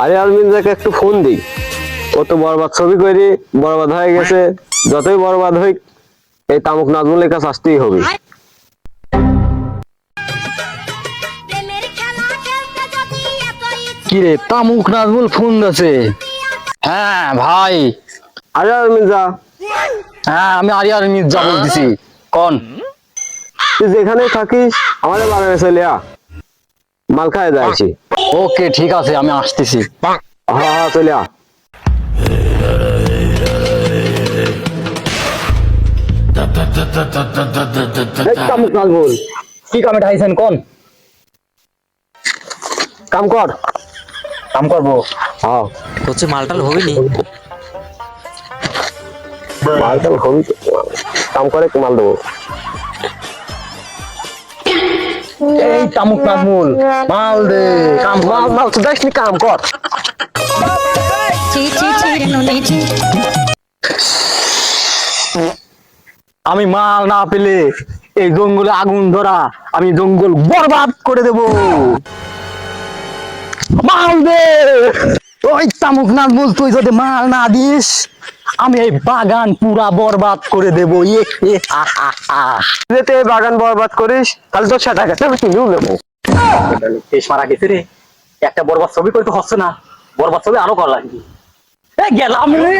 আরে আলমিন আলমিনজাকে একটু ফোন দিই। ও তো বরবাদ ছবি করে বরবাদ হয়ে গেছে। যতই বরবাদ হই এই তামুক নাজমুলের কাছে আসতেই হবে। প্রেমের খেলা খেলতে যদি এত ইচ্ছে কি রে তামুক নাজমুল ফোন দিছে হ্যাঁ ভাই। আরে আলমিনজা হ্যাঁ আমি আরিয়ার মির্জা বলতেছি। কোন। তুই যেখানেই থাকিস আমাদের বাগানে চলে আ মাল খায় যাচ্ছি ওকে ঠিক আছে আমি আসতেছি। হ্যাঁ হ্যাঁ চলে আ কি কামে ঢাইছেন কোন? কাম কর। কাম করব। হ্যাঁ। হচ্ছে মালটাল হবে নি মাল টাল হবি। কাম করে মাল দেবো। এই তামুক নাজমুল মাল দে, কাম, মাল মাল তো দেখ কাম, কর। আমি মাল না পেলে এই জঙ্গলে আগুন ধরা আমি জঙ্গল বরবাদ করে দেব। মাল দে! ওই তামুক নাজমুল তুই যদি মাল না দিস আমি এই বাগান পুরা বরবাদ করে দেবো ইয়ে যেতে এই বাগান বরবাদ করিস, তাহলে তোর সেটা গেছে আমি কিনেও নেব। শেষ মারা গেছে রে, একটা বরবাদ ছবি করতে হচ্ছে না, বরবাদ ছবি আরও করা লাগবে। গেলাম রে।